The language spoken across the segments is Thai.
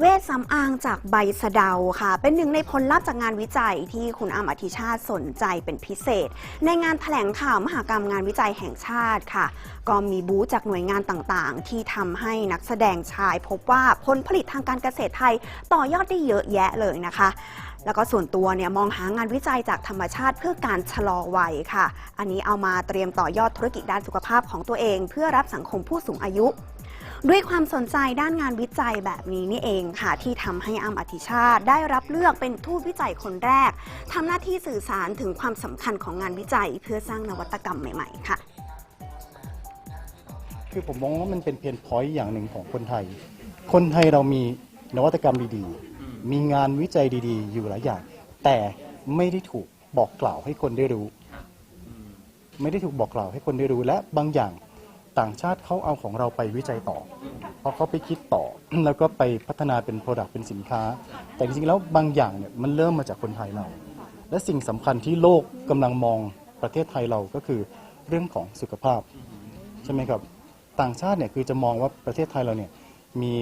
เวชสำอางจากใบสะเดาค่ะ เป็นหนึ่งในผลลัพธ์จากงานวิจัยที่คุณอ้ำอธิชาติสนใจเป็นพิเศษ ในงานแถลงข่าวมหากรรมงานวิจัยแห่งชาติค่ะ ก็มีบูธจากหน่วยงานต่างๆ ที่ทำให้นักแสดงชายพบว่าผลผลิตทางการเกษตรไทยต่อยอดได้เยอะแยะเลยนะคะ แล้วก็ส่วนตัวเนี่ยมองหางานวิจัยจากธรรมชาติเพื่อการชะลอวัยค่ะ อันนี้เอามาเตรียมต่อยอดธุรกิจด้านสุขภาพของตัวเอง เพื่อรับสังคมผู้สูงอายุ ด้วยความสนใจด้านงานวิจัยแบบนี้นี่เองค่ะ ที่ทำให้อ้ำอธิชาติ ได้รับเลือกเป็นทูตวิจัยคนแรกทำหน้าที่สื่อสารถึงความสำคัญของงานวิจัย เพื่อสร้างนวัตกรรมใหม่ ๆ ค่ะ คือผมมองว่ามันเป็นเพนพอยต์อย่างหนึ่งของคนไทย คนไทยเรามีนวัตกรรมดีๆ มีงานวิจัยดีๆ อยู่หลายอย่าง แต่ไม่ได้ถูกบอกกล่าวให้คนได้รู้ ไม่ได้ถูกบอกกล่าวให้คนได้รู้และบางอย่าง ต่างชาติเขาเอาของเราไปวิจัยต่อ เพราะเขาไปคิดต่อ แล้วก็ไปพัฒนาเป็นโปรดักต์เป็นสินค้า แต่จริงๆแล้วบางอย่างเนี่ยมันเริ่มมาจากคนไทยเรา และสิ่งสำคัญที่โลกกำลังมองประเทศไทยเราก็คือเรื่องของสุขภาพใช่ไหมครับต่างชาติเนี่ยคือจะมองว่าประเทศไทยเราเนี่ยมี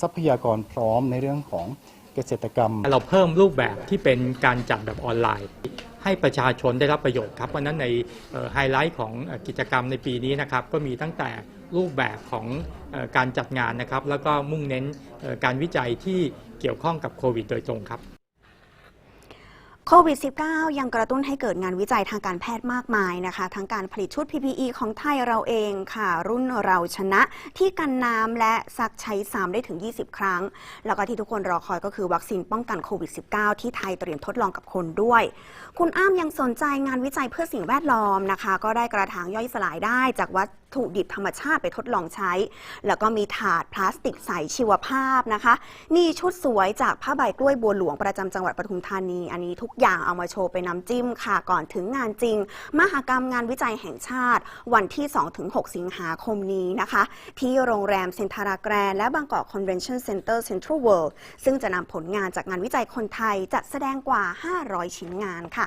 ทรัพยากรพร้อมในเรื่องของเกษตรกรรม เราเพิ่มรูปแบบที่เป็นการจัดแบบออนไลน์ ให้ประชาชนได้รับประโยชน์ครับเพราะนั้นในไฮไลท์ของกิจกรรมในปีนี้นะครับก็มีตั้งแต่รูปแบบของการจัดงานนะครับแล้วก็มุ่งเน้นการวิจัยที่เกี่ยวข้องกับโควิดโดยตรงครับ ควิด -19 ยังกระตุ้นให้เกิดงานวิจัยทางการแพทย์มากมายนะคะ ทั้งการผลิตชุด PPE ของไทยเราเองค่ะ รุ่นเราชนะ ที่กันน้ำและซักใช้ซ้ำได้ถึง 20 ครั้ง แล้วก็ที่ทุกคนรอคอยก็คือวัคซีนป้องกันโควิด -19 ที่ไทยเตรียมทดลองกับคนด้วย คุณอ้ามยังสนใจงานวิจัยเพื่อสิ่งแวดล้อมนะคะ ก็ได้กระถางย่อยสลายได้จากวัต ถุดิบธรรมชาติไปทดลองใช้ แล้วก็มีถาดพลาสติกใสชีวภาพนะคะมีชุดสวยจากผ้าใบกล้วยบัวหลวงประจำจังหวัดปทุมธานี อันนี้ทุกอย่างเอามาโชว์เป็นน้ำจิ้มค่ะ ก่อนถึงงานจริง มหากรรมงานวิจัยแห่งชาติ วันที่ 2-6 สิงหาคมนี้นะคะ ที่โรงแรมเซนทาราแกรนและบางกอกคอนเวนชั่นเซ็นเตอร์เซ็นทรัลเวิลด์ซึ่งจะนำผลงานจากงานวิจัยคนไทยจัดแสดงกว่า 500 ชิ้นงานค่ะ